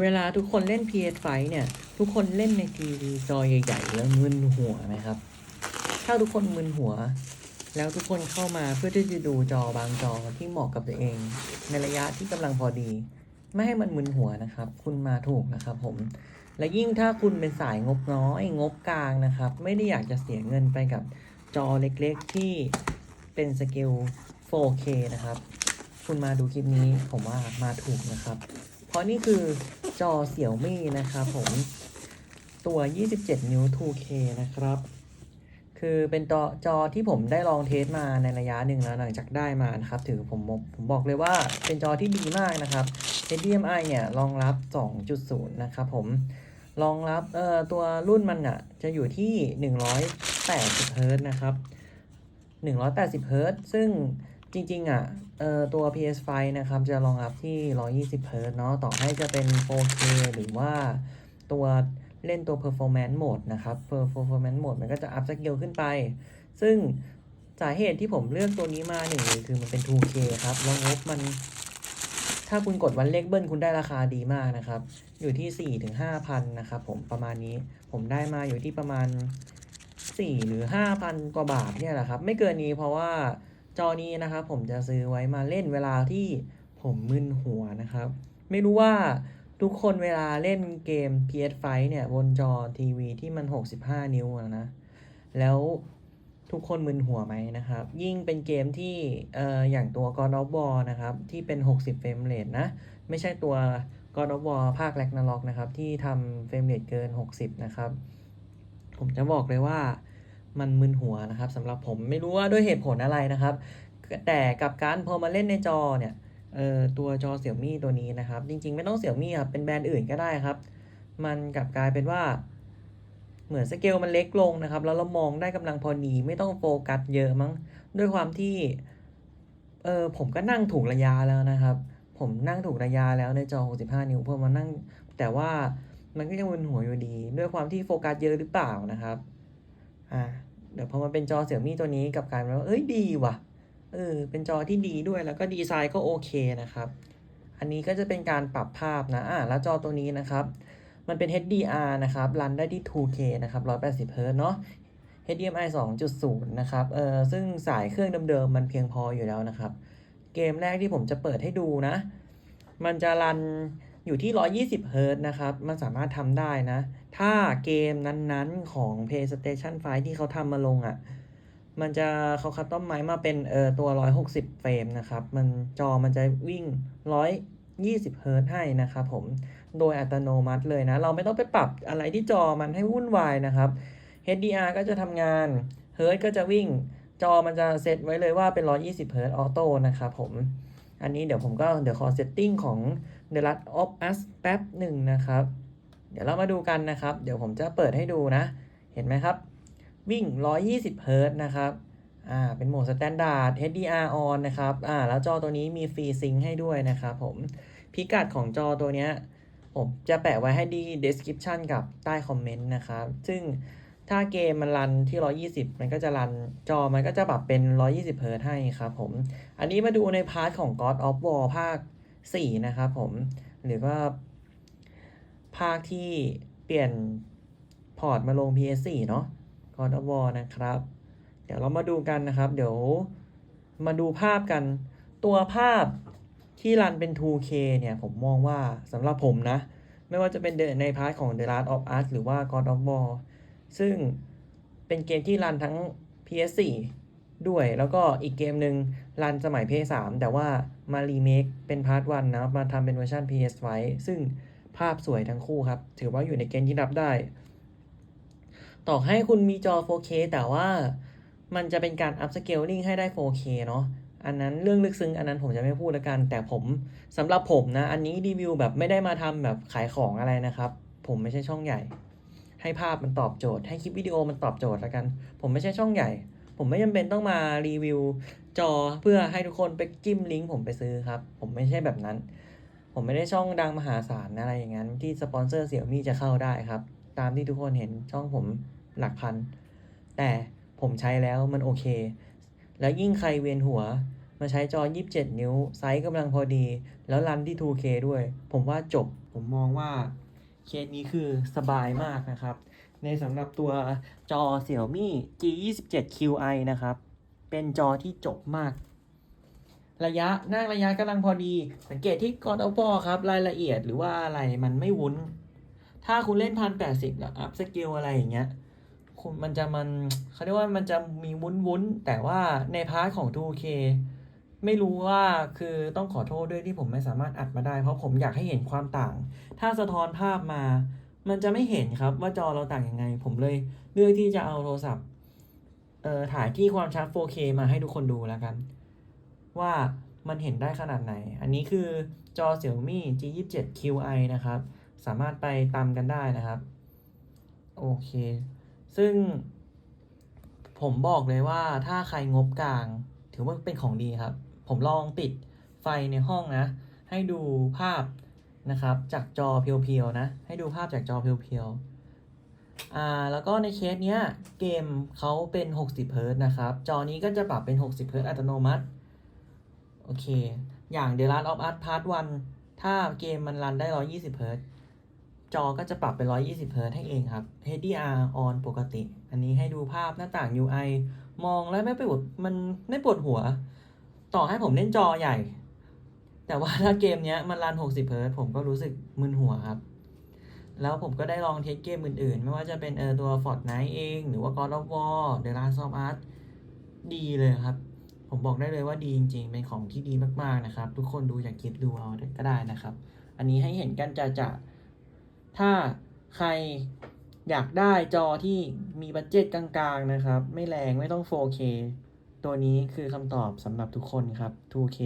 เวลาทุกคนเล่น PS5 เนี่ย ทุกคนเล่นในทีวีจอใหญ่ๆแล้วมึนหัวไหมครับ ถ้าทุกคนมึนหัว แล้วทุกคนเข้ามาเพื่อที่จะดูจอบางจอที่เหมาะกับตัวเอง ในระยะที่กำลังพอดี ไม่ให้มันมึนหัวนะครับ คุณมาถูกนะครับ ผม และยิ่งถ้าคุณเป็นสายงบน้อยงบกลางนะครับ ไม่ได้อยากจะเสียเงินไปกับจอเล็กๆที่เป็นสเกล 4K นะครับ คุณมาดูคลิปนี้ผมว่ามาถูกนะครับ เพราะนี่คือ จอเสี่ยวมี่นะครับผมตัว 27 นิ้ว 2K นะครับ คือเป็นจอจอที่ผมได้ลองเทสมาในระยะหนึ่งแล้วหลังจากได้มานะครับ ถือผมผมบอกเลยว่าเป็นจอที่ดีมากนะครับ HDMI เนี่ยรองรับ 2.0 นะครับผมรองรับเอ่อตัวรุ่นมันอะ จะอยู่ที่ 180เฮิร์ตนะครับ 180เฮิร์ตซึ่ง จริงๆอะเอ่อตัว PS5 นะครับ จะรองรับที่ 120เฮิร์ตซ์เนาะต่อให้จะเป็น 4K หรือว่าตัวเล่นตัว performance mode นะครับ performance mode มันก็จะ up scale ขึ้นไป ซึ่งสาเหตุที่ผมเลือกตัวนี้มาหนึ่งเลยคือมันเป็น 2K ครับแล้วงบมัน ถ้าคุณกดวันเลขเบิ้ลคุณได้ราคาดีมากนะครับ อยู่ที่ 4 ถึง 5,000 นะครับผมประมาณนี้ ผมได้มาอยู่ที่ประมาณ 4 หรือ 5,000 กว่าบาทเนี่ยแหละครับ ไม่เกินนี้เพราะว่า จอนี้นะครับผมจะซื้อไว้มาเล่นเวลาที่ผมมึนหัวนะครับ ไม่รู้ว่าทุกคนเวลาเล่นเกม PS5 เนี่ยบนจอทีวีที่มัน 65 นิ้วอะนะ แล้วทุกคนมึนหัวไหมนะครับ ยิ่งเป็นเกมที่เอ่ออย่างตัว God of War นะครับ ที่เป็น 60 เฟรมเรทนะ ไม่ใช่ตัว God of War ภาค Ragnarok นะครับ ที่ทำเฟรมเรทเกิน 60 นะครับ ผมจะบอกเลยว่า มันมึนหัวนะครับสำหรับผมไม่รู้ว่าด้วยเหตุผลอะไรนะครับ แต่กับการพอมาเล่นในจอเนี่ยเอ่อตัวจอเสี่ยมี่ตัวนี้นะครับ จริงๆ ไม่ต้องเสี่ยมี่ครับเป็นแบรนด์อื่นก็ได้ครับ มันกลับกลายเป็นว่า เหมือนสเกลมันเล็กลงนะครับ แล้วเรามองได้กำลังพอดีไม่ต้องโฟกัสเยอะมั้งด้วยความที่เออผมก็นั่งถูกระยะแล้วนะครับ ผมนั่งถูกระยะแล้วในจอ 65 นิ้วพอมานั่ง แต่ว่ามันก็ยังมึนหัวอยู่ดี ด้วยความที่โฟกัสเยอะหรือเปล่านะครับ อ่าเดี๋ยวพอมันเป็นจอเสี่ยมี่ตัวนี้กับกายเป็นว่าเอ้ยดีว่ะเออเป็นจอที่ดีด้วยแล้วก็ดีไซน์ก็โอเคนะครับ อันนี้ก็จะเป็นการปรับภาพนะอ่าแล้วจอตัวนี้นะครับ มันเป็น HDR นะครับรันได้ที่ 2K นะครับ180 Hz เนาะ HDMI 2.0 นะครับ เออซึ่งสายเครื่องเดิมๆ มันเพียงพออยู่แล้วนะครับ เกมแรกที่ผมจะเปิดให้ดูนะ มันจะรัน อยู่ที่ 120 Hz นะครับ มันสามารถทำได้นะ ถ้าเกมนั้นๆของ PlayStation 5 ที่เขาทำมาลงอะ่ะ มันจะเขาคัดต้อมไม้มาเป็นเออตัว 160 เฟรมนะครับ มันจอมันจะวิ่ง 120 เฮิร์ตให้นะครับผม โดยอัตโนมัติเลยนะ เราไม่ต้องไปปรับอะไรที่จอมันให้วุ่นวายนะครับ HDR ก็จะทำงาน เฮิร์ตก็จะวิ่ง จอมันจะเซตไว้เลยว่าเป็น 120 เฮิร์ตออโต้นะครับผม อันนี้เดี๋ยวผมก็เดี๋ยวขอเซตติ้งของ The Last of Us แป๊บหนึ่งนะครับ เดี๋ยวเรามาดูกันนะครับ เดี๋ยวผมจะเปิดให้ดูนะ เห็นไหมครับ วิ่ง 120เฮิร์ตนะครับอ่าเป็นโหมดสแตนดาร์ด HDR on นะครับอ่าแล้วจอตัวนี้มีฟรีซิงให้ด้วยนะครับผมพิกัดของจอตัวเนี้ยผมจะแปะไว้ให้ดี description กับใต้คอมเมนต์นะครับ ซึ่งถ้าเกมมันรันที่ 120 มันก็จะรันจอมันก็จะปรับเป็น 120เฮิร์ตให้ครับผม อันนี้มาดูในพาร์ทของ God of War ภาค 4 นะครับผม หรือว่า ภาคที่เปลี่ยนพอร์ตมาลง PS4 เนาะ God of War นะครับ เดี๋ยวเรามาดูกันนะครับ เดี๋ยวมาดูภาพกัน ตัวภาพที่รันเป็น 2K เนี่ย ผมมองว่าสำหรับผมนะ ไม่ว่าจะเป็นในพาร์ทของ The Last of Us หรือว่า God of War ซึ่งเป็นเกมที่รันทั้ง PS4 ด้วย แล้วก็อีกเกมหนึ่งรันสมัย PS3 แต่ว่ามารีเมคเป็นพาร์ท1นะมาทำเป็นเวอร์ชัน PS5 ซึ่งภาพสวยทั้งคู่ครับ ถือว่าอยู่ในเกณฑ์ที่รับได้ ต่อให้คุณมีจอ 4K แต่ว่ามันจะเป็นการ up scaling ให้ได้ 4K เนาะอันนั้นเรื่องลึกซึ้งอันนั้นผมจะไม่พูดล้วกัน แต่ผมสำหรับผมนะ อันนี้รีวิวแบบไม่ได้มาทำแบบขายของอะไรนะครับ ผมไม่ใช่ช่องใหญ่ ให้ภาพมันตอบโจทย์ ให้คลิปวิดีโอมันตอบโจทย์ล้วกัน ผมไม่ใช่ช่องใหญ่ ผมไม่จำเป็นต้องมารีวิวจอเพื่อให้ทุกคนไปจิ้มลิงก์ผมไปซื้อครับ ผมไม่ใช่แบบนั้น ผมไม่ได้ช่องดังมหาศาลอะไรอย่างนั้น ที่สปอนเซอร์เสี่ยวมี่จะเข้าได้ครับ ตามที่ทุกคนเห็นช่องผมหลักพัน แต่ผมใช้แล้วมันโอเค แล้วยิ่งใครเวียนหัว มาใช้จอ 27 นิ้ว ไซส์กำลังพอดี แล้วรันที่ 2K ด้วย ผมว่าจบ ผมมองว่าเคสนี้คือสบายมากนะครับ ในสำหรับตัวจอ Xiaomi G27 QI นะครับ เป็นจอที่จบมาก ระยะนั่งระยะกำลังพอดี สังเกตที่กอดเอาปอครับ รายละเอียดหรือว่าอะไรมันไม่วุ้น ถ้าคุณเล่นพันแปดสิบแล้วอัพสเกลอะไรอย่างเงี้ยคุณมันจะมันเขาเรียกว่ามันจะมีวุ้นวุ้นๆแต่ว่าในพาร์ทของ 2K ไม่รู้ว่าคือต้องขอโทษด้วยที่ผมไม่สามารถอัดมาได้ เพราะผมอยากให้เห็นความต่าง ถ้าสะท้อนภาพมา มันจะไม่เห็นครับว่าจอเราต่างยังไง ผมเลยเลือกที่จะเอาโทรศัพท์เอ่อถ่ายที่ความชัด 4K มาให้ทุกคนดูแล้วกัน ว่ามันเห็นได้ขนาดไหน อันนี้คือจอ Xiaomi G27 QI นะครับ สามารถไปตามกันได้นะครับ โอเค ซึ่ง ผมบอกเลยว่าถ้าใครงบกลาง ถือว่าเป็นของดีครับ ผมลองติดไฟในห้องนะ ให้ดูภาพ นะครับ จากจอเพียวๆนะ ให้ดูภาพจากจอเพียวๆอ่าแล้วก็ในเคสเนี้ยเกมเขาเป็น 60เฮิร์ตซ์นะครับ จอนี้ก็จะปรับเป็น 60เฮิร์ตซ์อัตโนมัติ โอเค อย่าง The Last of Us Part 1 ถ้าเกมมันรันได้ 120เฮิร์ตซ์จอก็จะปรับเป็น 120เฮิร์ตซ์ให้เองครับ HDR on ปกติ อันนี้ให้ดูภาพหน้าต่าง UI มองแล้วไม่ปวดมันไม่ปวดหัว ต่อให้ผมเล่นจอใหญ่ แต่ว่าถ้าเกมเนี้ยมันรัน 60 เฮิร์ตผมก็รู้สึกมึนหัวครับ แล้วผมก็ได้ลองเทสเกมอื่นๆ ไม่ว่าจะเป็นเออตัว Fortnite เอง หรือว่า God of War The Last of Us ดีเลยครับ ผมบอกได้เลยว่าดีจริงๆ เป็นของที่ดีมากๆนะครับ ทุกคนดูจากคลิปดูเอาก็ได้นะครับ อันนี้ให้เห็นกันจะจะถ้าใครอยากได้จอที่มีบัตเจ็ตกลางๆนะครับ ไม่แรงไม่ต้อง 4K ตัวนี้คือคำตอบสำหรับทุกคนครับ 2K